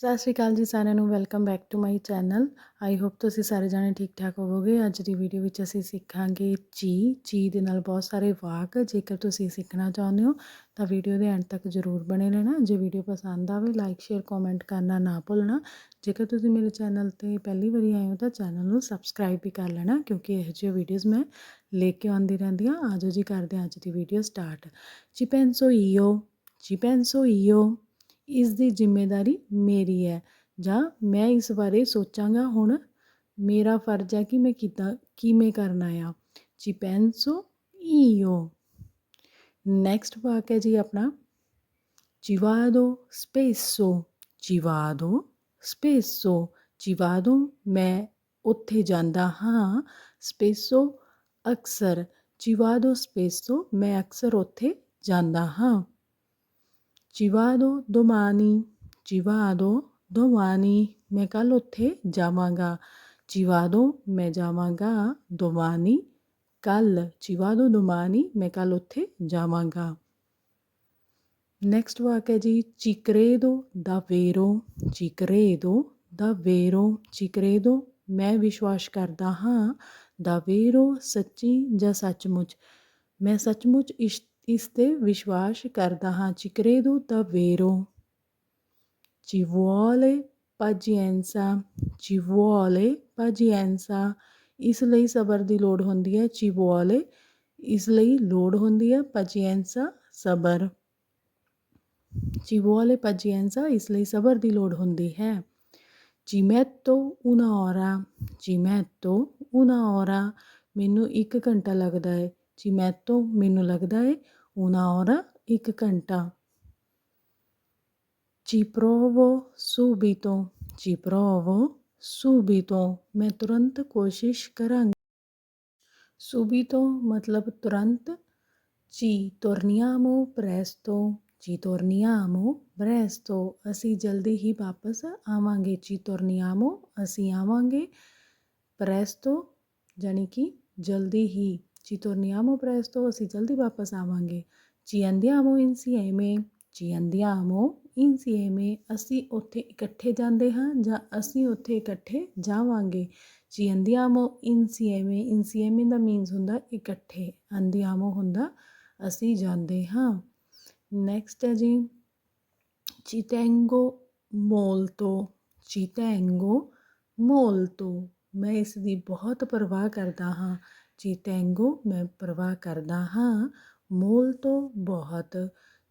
ਸਤਿ ਸ਼੍ਰੀ ਅਕਾਲ ਜੀ ਸਾਰਿਆਂ ਨੂੰ welcome back to my channel I hope ਤੁਸੀਂ ਸਾਰੇ ਜਾਣੇ ਠੀਕ ਠਾਕ ਹੋਵੋਗੇ। ਅੱਜ ਦੀ ਵੀਡੀਓ ਵਿੱਚ ਅਸੀਂ ਸਿੱਖਾਂਗੇ ਚੀ। ਚੀ ਦੇ ਨਾਲ ਬਹੁਤ ਸਾਰੇ ਵਾਕ। ਜੇਕਰ ਤੁਸੀਂ ਸਿੱਖਣਾ ਚਾਹੁੰਦੇ ਹੋ, ਤਾਂ ਵੀਡੀਓ ਦੇ ਐਂਡ ਤੱਕ ਜ਼ਰੂਰ ਬਣੇ ਰਹਿਣਾ। ਜੇ ਵੀਡੀਓ ਪਸੰਦ ਆਵੇ ਲਾਈਕ ਸ਼ੇਅਰ ਕਮੈਂਟ ਕਰਨਾ ਨਾ ਭੁੱਲਣਾ। ਜੇਕਰ ਤੁਸੀਂ ਮੇਰੇ ਚੈਨਲ ਤੇ ਪਹਿਲੀ ਵਾਰੀ ਆਏ ਹੋ, ਤਾਂ ਚੈਨਲ ਨੂੰ ਸਬਸਕ੍ਰਾਈਬ ਵੀ ਕਰ ਲੈਣਾ, ਕਿਉਂਕਿ ਇਹੋ ਜਿਹੇ ਵੀਡੀਓਜ਼ ਮੈਂ ਲੈ ਕੇ ਆਉਂਦੀ ਰਹਿੰਦੀ ਹਾਂ। ਆਜੋ ਜੀ ਕਰਦੇ ਹਾਂ ਅੱਜ ਦੀ video start ci penso io ci penso ਈਓ। ਇਸ ਦੀ ਜ਼ਿੰਮੇਵਾਰੀ ਮੇਰੀ ਹੈ। ਜਾਂ ਮੈਂ ਇਸ ਬਾਰੇ ਸੋਚਾਂਗਾ ਹੁਣ। ਮੇਰਾ ਫਰਜ਼ ਹੈ ਕਿ ਮੈਂ ਕਿੱਦਾਂ ਕਿਵੇਂ ਕਰਨਾ ਆ। ci penso io ਨੈਕਸਟ ਵਾਕ ਹੈ ਜੀ ਆਪਣਾ। ci vado spesso ci vado spesso ci vado ਮੈਂ ਉੱਥੇ ਜਾਂਦਾ ਹਾਂ। ਸਪੇਸੋ, ਅਕਸਰ। ci vado spesso ਮੈਂ ਅਕਸਰ ਉੱਥੇ ਜਾਂਦਾ ਹਾਂ। ਚਿਵਾਦੋ ਦੋਮਾਨੀ ਚਿਵਾਦੋ ਦੋਮਾਨੀ ਮੈਂ ਕੱਲ ਉੱਥੇ ਜਾਵਾਂਗਾ ਚਿਵਾਦੋ ਮੈਂ ਜਾਵਾਂਗਾ ਦੋਮਾਨੀ ਕੱਲ ਚਿਵਾਦੋ ਦੋਮਾਨੀ ਮੈਂ ਕੱਲ ਉੱਥੇ ਜਾਵਾਂਗਾ ਨੈਕਸਟ ਵਾਕ ਹੈ ਜੀ ਚਿਕਰੇਦੋ ਦਾ ਵੇਰੋ ਚਿਕਰੇਦੋ ਦਾ ਵੇਰੋ ਚਿਕਰੇਦੋ ਮੈਂ ਵਿਸ਼ਵਾਸ ਕਰਦਾ ਹਾਂ ਦਾ ਵੇਰੋ ਸੱਚੀ ਜਾਂ ਸੱਚਮੁੱਚ ਮੈਂ ਸੱਚਮੁੱਚ ਇਸ਼ਟ ਇਸ ਤੇ ਵਿਸ਼ਵਾਸ ਕਰਦਾ ਹਾਂ ci credo davvero ci vuole pazienza ci vuole pazienza ਇਸ ਲਈ ਸਬਰ ਦੀ ਲੋੜ ਹੁੰਦੀ ਹੈ ci vuole ਇਸ ਲਈ ਲੋੜ ਹੁੰਦੀ ਹੈ pazienza ਸਬਰ ci vuole pazienza ਇਸ ਲਈ ਸਬਰ ਦੀ ਲੋੜ ਹੁੰਦੀ ਹੈ ci metto un'ora ci metto un'ora ਮੈਨੂੰ 1 ਘੰਟਾ ਲੱਗਦਾ ਹੈ ci metto ਮੈਨੂੰ ਲੱਗਦਾ ਹੈ un'ora 1 ਘੰਟਾ ci provo subito ci provo subito ਮੈਂ ਤੁਰੰਤ ਕੋਸ਼ਿਸ਼ ਕਰਾਂਗੀ subito ਮਤਲਬ ਤੁਰੰਤ ci torniamo presto ci torniamo presto ਅਸੀਂ ਜਲਦੀ ਹੀ ਵਾਪਸ ਆਵਾਂਗੇ ci torniamo ਅਸੀਂ ਆਵਾਂਗੇ presto ਜਾਨੀ ਕਿ ਜਲਦੀ ਹੀ Ci torniamo presto ਅਸੀਂ ਜਲਦੀ ਵਾਪਸ ਆਵਾਂਗੇ ci andiamo insieme ci andiamo insieme ਅਸੀਂ ਉੱਥੇ ਇਕੱਠੇ ਜਾਂਦੇ ਹਾਂ ਜਾਂ ਅਸੀਂ ਉੱਥੇ ਇਕੱਠੇ ਜਾਵਾਂਗੇ ci andiamo insieme insieme ਦਾ ਮੀਨਸ ਹੁੰਦਾ ਇਕੱਠੇ andiamo ਹੁੰਦਾ ਅਸੀਂ ਜਾਂਦੇ ਹਾਂ ਨੈਕਸਟ ਹੈ ਜੀ ci tengo molto ci tengo molto ਮੈਂ ਇਸ ਦੀ ਬਹੁਤ ਪਰਵਾਹ ਕਰਦਾ ਹਾਂ ci tengo ਮੈਂ ਪਰਵਾਹ ਕਰਦਾ ਹਾਂ molto ਬਹੁਤ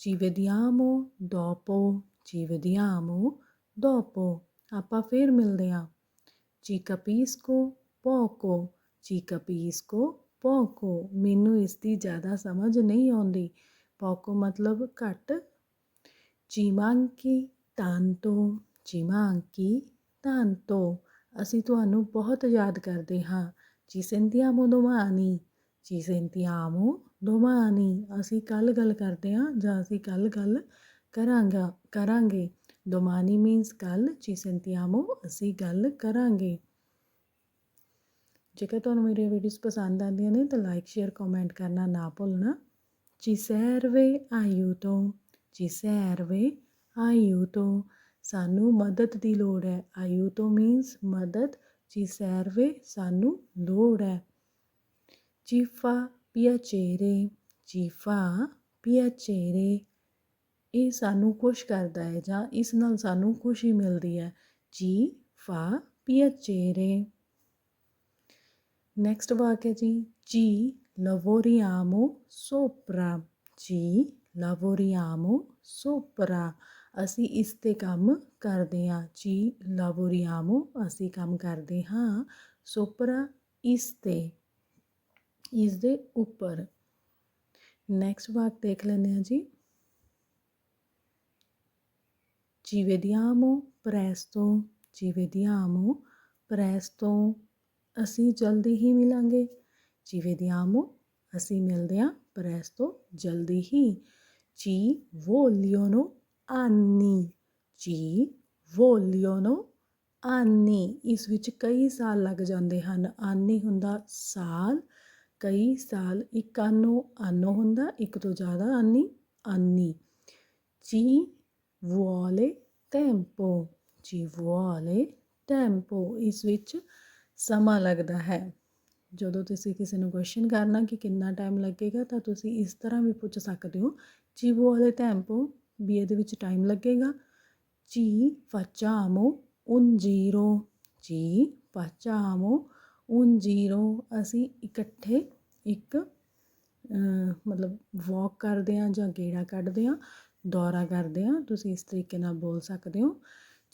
ci vediamo dopo ci vediamo dopo ਆਪਾਂ ਫੇਰ ਮਿਲਦੇ ਹਾਂ ci capisco poco ci capisco poco ਮੈਨੂੰ ਇਸ ਦੀ ਜ਼ਿਆਦਾ ਸਮਝ ਨਹੀਂ ਆਉਂਦੀ poco ਮਤਲਬ ਘੱਟ ci manchi tanto ci manchi tanto ਅਸੀਂ ਤੁਹਾਨੂੰ ਬਹੁਤ ਯਾਦ ਕਰਦੇ ਹਾਂ। ci sentiamo domani ci sentiamo domani ਅਸੀਂ ਕੱਲ ਗੱਲ ਕਰਦੇ ਹਾਂ ਜਾਂ ਅਸੀਂ ਕੱਲ ਗੱਲ ਕਰਾਂਗਾ, ਕਰਾਂਗੇ। ਦੋਮਾਨੀ ਮੀਨਸ ਕੱਲ ci sentiamo ਅਸੀਂ ਗੱਲ ਕਰਾਂਗੇ। ਜੇਕਰ ਤੁਹਾਨੂੰ ਮੇਰੀਆਂ ਵੀਡੀਓਜ਼ ਪਸੰਦ ਆਉਂਦੀਆਂ ਨੇ ਤਾਂ ਲਾਈਕ ਸ਼ੇਅਰ ਕਮੈਂਟ ਕਰਨਾ ਨਾ ਭੁੱਲਣਾ। ci serve aiuto ci serve aiuto ਸਾਨੂੰ ਮਦਦ ਦੀ ਲੋੜ ਹੈ ਆਯੂਤੋ ਮੀਨਸ ਮਦਦ ਜੀ ਸੈਰਵੇ ਸਾਨੂੰ ਲੋੜ ਹੈ ਚੀਫਾ ਪਿਆਚੇਰੇ ਚੀਫਾ ਪਿਆਚੇਰੇ ਇਹ ਸਾਨੂੰ ਖੁਸ਼ ਕਰਦਾ ਹੈ ਜਾਂ ਇਸ ਨਾਲ ਸਾਨੂੰ ਖੁਸ਼ੀ ਮਿਲਦੀ ਹੈ ਜੀ ਫਾ ਪਿਆਚੇਰੇ ਨੈਕਸਟ ਵਾਕ ਹੈ ਜੀ ਜੀ ਲਵੋਰੀਆਮੋ ਸੋਪਰਾ ਜੀ ਲਵੋਰੀਆਮੋ ਸੋਪਰਾ ਅਸੀਂ ਇਸ 'ਤੇ ਕੰਮ ਕਰਦੇ ਹਾਂ ਚੀ ਲਾਬੋਰੀਆਮੋ ਅਸੀਂ ਕੰਮ ਕਰਦੇ ਹਾਂ ਸੋਪਰਾ ਇਸ 'ਤੇ ਇਸ ਦੇ ਉੱਪਰ ਨੈਕਸਟ ਵਾਕ ਦੇਖ ਲੈਂਦੇ ਹਾਂ ਜੀ ci vediamo presto ci vediamo presto ਅਸੀਂ ਜਲਦੀ ਹੀ ਮਿਲਾਂਗੇ ci vediamo ਅਸੀਂ ਮਿਲਦੇ ਹਾਂ presto ਜਲਦੀ ਹੀ ci vogliono anni ci vogliono ਆਨੀ, ਇਸ ਵਿੱਚ ਕਈ ਸਾਲ ਲੱਗ ਜਾਂਦੇ ਹਨ। ਆਨੀ ਹੁੰਦਾ ਸਾਲ, ਕਈ ਸਾਲ ਇੱਕ ਆਨੋ anno ਹੁੰਦਾ, ਇੱਕ ਤੋਂ ਜ਼ਿਆਦਾ ਆਨੀ ਆਨੀ। ci vuole tempo ci vuole tempo ਇਸ ਵਿੱਚ ਸਮਾਂ ਲੱਗਦਾ ਹੈ। ਜਦੋਂ ਤੁਸੀਂ ਕਿਸੇ ਨੂੰ ਕੁਐਸਚਨ ਕਰਨਾ ਕਿ ਕਿੰਨਾ ਟਾਈਮ ਲੱਗੇਗਾ, ਤਾਂ ਤੁਸੀਂ ਇਸ ਤਰ੍ਹਾਂ ਵੀ ਪੁੱਛ ਸਕਦੇ ਹੋ। ci vuole tempo ਵੀ ਇਹਦੇ ਵਿੱਚ ਟਾਈਮ ਲੱਗੇਗਾ ਜੀ facciamo un giro ਜੀ facciamo un giro ਅਸੀਂ ਇਕੱਠੇ ਇੱਕ ਮਤਲਬ ਵਾਕ ਕਰਦੇ ਆ ਜਾਂ ਗੇੜਾ ਕੱਢਦੇ ਆ ਦੌਰਾ ਕਰਦੇ ਆ ਤੁਸੀਂ ਇਸ ਤਰੀਕੇ ਨਾਲ ਬੋਲ ਸਕਦੇ ਹੋ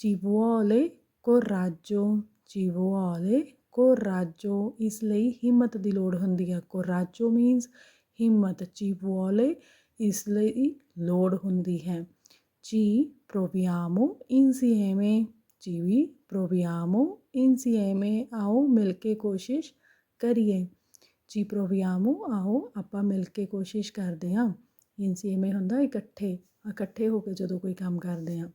ci vuole coraggio ci vuole coraggio ਇਸ ਲਈ ਹਿੰਮਤ ਦੀ ਲੋੜ ਹੁੰਦੀ ਆ coraggio ਮੀਨਸ ਹਿੰਮਤ ci vuole ਇਸ ਲਈ ਲੋੜ ਹੁੰਦੀ ਹੈ ci proviamo insieme ci ਵੀ proviamo insieme ਆਓ ਮਿਲ ਕੇ ਕੋਸ਼ਿਸ਼ ਕਰੀਏ ci proviamo ਆਓ ਆਪਾਂ ਮਿਲ ਕੇ ਕੋਸ਼ਿਸ਼ ਕਰਦੇ ਹਾਂ insieme ਹੁੰਦਾ ਇਕੱਠੇ ਇਕੱਠੇ ਹੋ ਕੇ ਜਦੋਂ ਕੋਈ ਕੰਮ ਕਰਦੇ ਹਾਂ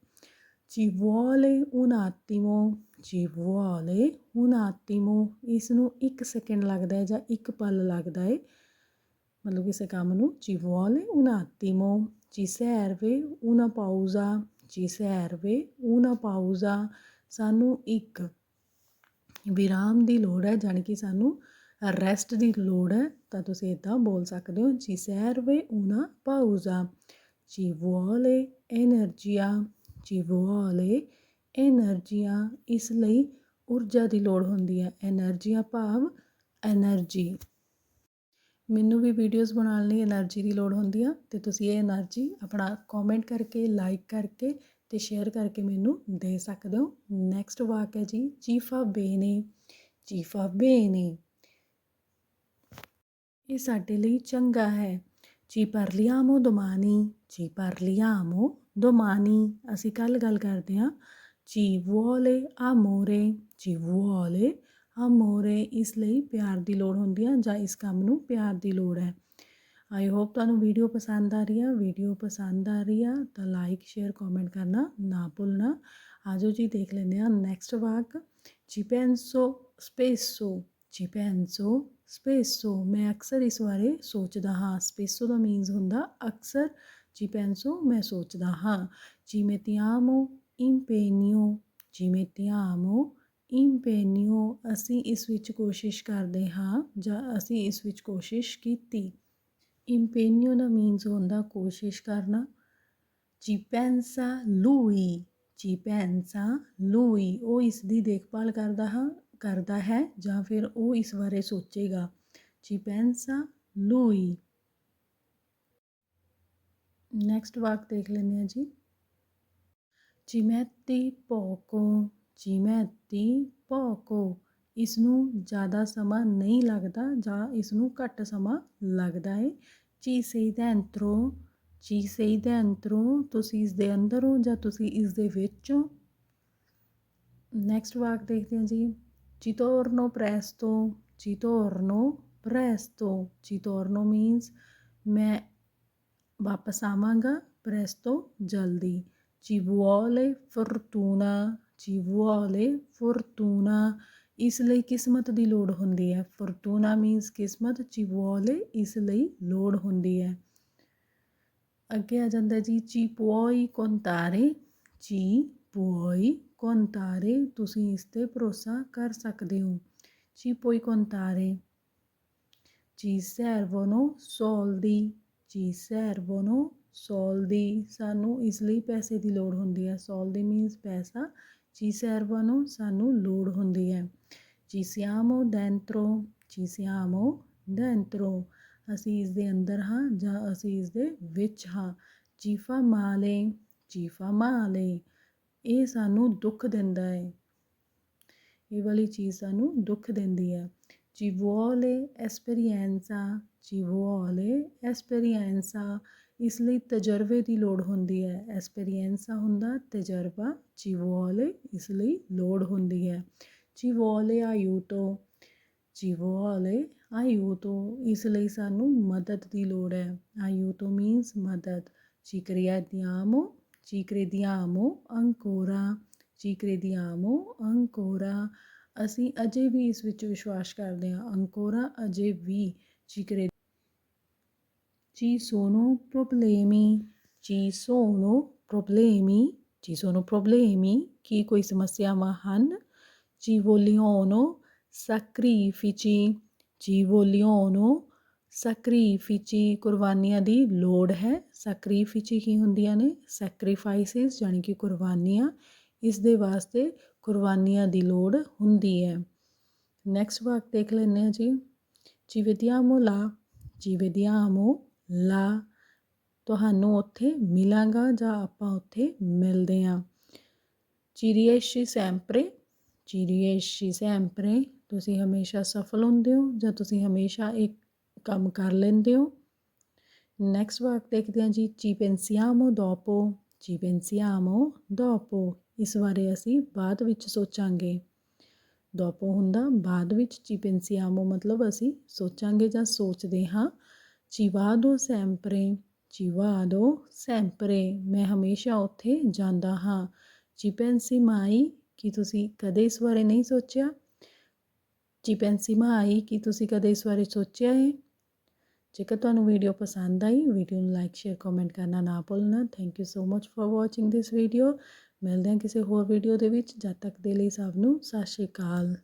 ci vuole un attimo ci vuole un attimo ਇਸ ਨੂੰ 1 ਸੈਕਿੰਡ ਲੱਗਦਾ ਹੈ ਜਾਂ 1 ਪਲ ਲੱਗਦਾ ਹੈ ਮਤਲਬ ਕਿਸੇ ਕੰਮ ਨੂੰ ਚਿਵੋਲੇ una attimo, ci serve una pausa, ci serve una pausa ਸਾਨੂੰ ਇੱਕ ਵਿਰਾਮ ਦੀ ਲੋੜ ਹੈ ਜਾਨੀ ਕਿ ਸਾਨੂੰ ਰੈਸਟ ਦੀ ਲੋੜ ਹੈ ਤਾਂ ਤੁਸੀਂ ਇਦਾਂ ਬੋਲ ਸਕਦੇ ਹੋ ci serve una pausa, ci vuole energia, ci vuole energia ਇਸ ਲਈ ਊਰਜਾ ਦੀ ਲੋੜ ਹੁੰਦੀ ਹੈ એનર્ਜੀ ਭਾਵ એનર્ਜੀ ਮੈਨੂੰ ਵੀ ਵੀਡੀਓਜ਼ ਬਣਾਉਣ ਲਈ ਐਨਰਜੀ ਦੀ ਲੋੜ ਹੁੰਦੀ ਆ ਅਤੇ ਤੁਸੀਂ ਇਹ ਐਨਰਜੀ ਆਪਣਾ ਕੋਮੈਂਟ ਕਰਕੇ ਲਾਈਕ ਕਰਕੇ ਅਤੇ ਸ਼ੇਅਰ ਕਰਕੇ ਮੈਨੂੰ ਦੇ ਸਕਦੇ ਹੋ। ਨੈਕਸਟ ਵਾਕ ਹੈ ਜੀ, ਚੀਫਾ ਬੇਨੇ ਚੀਫਾ ਬੇਨੇ। ਇਹ ਸਾਡੇ ਲਈ ਚੰਗਾ ਹੈ। ਜੀ ਪਰ ਲਿਆਮੋ ਦੁਮਾਨੀ ਜੀ ਪਰ ਲਿਆਮੋ ਦੁਮਾਨੀ। ਅਸੀਂ ਕੱਲ ਗੱਲ ਕਰਦੇ ਹਾਂ ਜੀ ਵੋਲੇ ਆ ਮੋਰੇ ਜੀ ਵੋਲੇ vuole amore ਇਸ ਲਈ ਪਿਆਰ ਦੀ ਲੋੜ ਹੁੰਦੀ ਹੈ ਜਾਂ ਇਸ ਕੰਮ ਨੂੰ ਪਿਆਰ ਦੀ ਲੋੜ ਹੈ। ਆਈ ਹੋਪ ਤੁਹਾਨੂੰ ਵੀਡੀਓ ਪਸੰਦ ਆ ਰਹੀ ਆ। ਵੀਡੀਓ ਪਸੰਦ ਆ ਰਹੀ ਆ ਤਾਂ ਲਾਈਕ ਸ਼ੇਅਰ ਕਮੈਂਟ ਕਰਨਾ ਨਾ ਭੁੱਲਣਾ। ਆਜੋ ਜੀ, ਦੇਖ ਲੈਂਦੇ ਹਾਂ ਨੈਕਸਟ ਵਾਕ। Ci ਸਪੇਸੋ spesso ਸਪੇਸੋ ਮੈਂ ਅਕਸਰ ਇਸ ਬਾਰੇ ਸੋਚਦਾ ਹਾਂ। ਸਪੇਸੋ ਦਾ ਮੀਨਸ ਹੁੰਦਾ ਅਕਸਰ। Ci ਮੈਂ ਸੋਚਦਾ ਹਾਂ। ci mettiamo impegno ci mettiamo impegno ਅਸੀਂ ਇਸ ਵਿੱਚ ਕੋਸ਼ਿਸ਼ ਕਰਦੇ ਹਾਂ ਜਾਂ ਅਸੀਂ ਇਸ ਵਿੱਚ ਕੋਸ਼ਿਸ਼ ਕੀਤੀ। impegno ਦਾ ਮੀਨਸ ਹੁੰਦਾ ਕੋਸ਼ਿਸ਼ ਕਰਨਾ। ci pensa lui ci pensa lui ਉਹ ਇਸ ਦੀ ਦੇਖਭਾਲ ਕਰਦਾ ਹਾਂ, ਕਰਦਾ ਹੈ ਜਾਂ ਫਿਰ ਉਹ ਇਸ ਬਾਰੇ ਸੋਚੇਗਾ। ci pensa lui ਨੈਕਸਟ ਵਾਕ ਦੇਖ ਲੈਂਦੇ ਹਾਂ ਜੀ। ci metti poco ਜਿਵੇਂ ਦੀ ਭੋਕੋ ਇਸ ਨੂੰ ਜ਼ਿਆਦਾ ਸਮਾਂ ਨਹੀਂ ਲੱਗਦਾ ਜਾਂ ਇਸ ਨੂੰ ਘੱਟ ਸਮਾਂ ਲੱਗਦਾ ਹੈ ਚੀਸਈਦਾ ਅੰਦਰੋਂ ਚੀਸਈਦਾ ਅੰਦਰੋਂ ਤੁਸੀਂ ਇਸ ਦੇ ਅੰਦਰ ਹੋ ਜਾਂ ਤੁਸੀਂ ਇਸ ਦੇ ਵਿੱਚ ਹੋ ਨੈਕਸਟ ਵਾਕ ਦੇਖਦੇ ਹਾਂ ਜੀ ਚਿਤੋਰਨੋ ਪ੍ਰੈਸਤੋ ਚਿਤੋਰਨੋ ਪ੍ਰੈਸਤੋ ਚਿਤੋਰਨੋ ਮੀਨਸ ਮੈਂ ਵਾਪਸ ਆਵਾਂਗਾ ਪ੍ਰੈਸਤੋ ਜਲਦੀ ci vuole fortuna ci vuole fortuna ਇਸ ਲਈ ਕਿਸਮਤ ਦੀ ਲੋੜ ਹੁੰਦੀ ਹੈ fortuna means ਕਿਸਮਤ ci vuole ਇਸ ਲਈ ਲੋੜ ਹੁੰਦੀ ਹੈ ਅੱਗੇ ਆ ਜਾਂਦਾ ਜੀ ci puoi contare ci puoi contare ਤੁਸੀਂ ਇਸ ਤੇ ਭਰੋਸਾ ਕਰ ਸਕਦੇ ਹੋ ci puoi contare ci servono soldi ci servono ਸੌਲ ਦੀ ਸਾਨੂੰ ਇਸ ਲਈ ਪੈਸੇ ਦੀ ਲੋੜ ਹੁੰਦੀ ਹੈ ਸੌਲ ਦੀ ਮੀਨਸ ਪੈਸਾ ਚੀਸੈਰਵਨੋ ਸਾਨੂੰ ਲੋੜ ਹੁੰਦੀ ਹੈ ਚੀਸਿਆਮੋ ਦੈਂਤਰੋ ਚੀਸਿਆਮੋ ਦੈਂਤਰੋ ਅਸੀਂ ਇਸ ਦੇ ਅੰਦਰ ਹਾਂ ਜਾਂ ਅਸੀਂ ਇਸ ਦੇ ਵਿੱਚ ਹਾਂ ਚੀਫਾ ਮਾਲੇ ਚੀਫਾ ਮਾਲੇ ਇਹ ਸਾਨੂੰ ਦੁੱਖ ਦਿੰਦਾ ਹੈ ਇਹ ਵਾਲੀ ਚੀਜ਼ ਸਾਨੂੰ ਦੁੱਖ ਦਿੰਦੀ ਹੈ ci vuole esperienza, ci vuole esperienza ਇਸ ਲਈ ਤਜਰਬੇ ਦੀ ਲੋੜ ਹੁੰਦੀ ਹੈ ਐਸਪੀਰੀਐਂਸਾ ਹੁੰਦਾ ਤਜਰਬਾ ਜੀਵੋਲੇ ਇਸ ਲਈ ਲੋੜ ਹੁੰਦੀ ਹੈ ਜੀਵੋਲੇ ਆਯੂਤੋ ਜੀਵੋਲੇ ਆਯੂਤੋ ਇਸ ਲਈ ਸਾਨੂੰ ਮਦਦ ਦੀ ਲੋੜ ਹੈ ਆਯੂਤੋ ਮੀਨਸ ਮਦਦ ਚੀਕਰਿਆ ਦਿਆਮੋ ਚੀਕਰੇ ਦਿਆਮੋ ਅੰਕੋਰਾ ਚੀਕਰੇ ਦਿਆਮੋ ਅੰਕੋਰਾ ਅਸੀਂ ਅਜੇ ਵੀ ਇਸ ਵਿੱਚ ਵਿਸ਼ਵਾਸ ਕਰਦੇ ਹਾਂ ਅੰਕੋਰਾ ਅਜੇ ਵੀ ਚੀਕਰੇ ci sono problemi ci sono problemi ci sono problemi ਕੀ ਕੋਈ ਸਮੱਸਿਆਵਾਂ ਹਨ ci vogliono sacrifici ci vogliono sacrifici ਕੁਰਬਾਨੀਆਂ ਦੀ ਲੋੜ ਹੈ sacrifici ਕੀ ਹੁੰਦੀਆਂ ਨੇ sacrifices ਯਾਨੀ ਕਿ ਕੁਰਬਾਨੀਆਂ ਇਸ ਦੇ ਵਾਸਤੇ ਕੁਰਬਾਨੀਆਂ ਦੀ ਲੋੜ ਹੁੰਦੀ ਹੈ ਨੈਕਸਟ ਵਾਕ ਦੇਖ ਲੈਂਦੇ ਹਾਂ ਜੀ ci vediamo là ci vediamo ਲਾ। ਤੁਹਾਨੂੰ ਉੱਥੇ ਮਿਲਾਂਗਾ ਜਾਂ ਆਪਾਂ ਉੱਥੇ ਮਿਲਦੇ ਹਾਂ ci ਸੈਂਪਰੇ ਚੀਰੀਏਸ਼ੀ ਸੈਂਪਰੇ, ਤੁਸੀਂ ਹਮੇਸ਼ਾ ਸਫਲ ਹੁੰਦੇ ਹੋ ਜਾਂ ਤੁਸੀਂ ਹਮੇਸ਼ਾ ਇੱਕ ਕੰਮ ਕਰ ਲੈਂਦੇ ਹੋ? ਨੈਕਸਟ ਵਾਕ ਦੇਖਦੇ ਹਾਂ ਜੀ ci pensiamo ਦੋਪੋ ci pensiamo dopo ਇਸ ਬਾਰੇ ਅਸੀਂ ਬਾਅਦ ਵਿੱਚ ਸੋਚਾਂਗੇ। ਦੋਪੋ ਹੁੰਦਾ, ਬਾਅਦ ਵਿੱਚ ci pensiamo ਮਤਲਬ ਅਸੀਂ ਸੋਚਾਂਗੇ ਜਾਂ ਸੋਚਦੇ ਹਾਂ। Ci ਦੋ ਸੈਂਪਰੇ ci vado ਸੈਂਪਰੇ। ਮੈਂ ਹਮੇਸ਼ਾ ਉੱਥੇ ਜਾਂਦਾ ਹਾਂ। ci pensi ਕੀ ਤੁਸੀਂ ਕਦੇ ਇਸ ਬਾਰੇ ਨਹੀਂ ਸੋਚਿਆ? ci pensi mai ਕੀ ਤੁਸੀਂ ਕਦੇ ਇਸ ਬਾਰੇ ਸੋਚਿਆ ਹੈ? ਜੇਕਰ ਤੁਹਾਨੂੰ ਵੀਡੀਓ ਪਸੰਦ ਆਈ, ਵੀਡੀਓ ਨੂੰ ਲਾਈਕ ਸ਼ੇਅਰ ਕਮੈਂਟ ਕਰਨਾ ਨਾ ਭੁੱਲਣਾ। Thank you so much for watching this video ਮਿਲਦੇ ਹਾਂ ਕਿਸੇ ਹੋਰ ਵੀਡੀਓ ਦੇ ਵਿੱਚ। ਜਦ ਤੱਕ ਦੇ ਲਈ ਸਭ ਨੂੰ ਸਤਿ ਸ਼੍ਰੀ ਅਕਾਲ।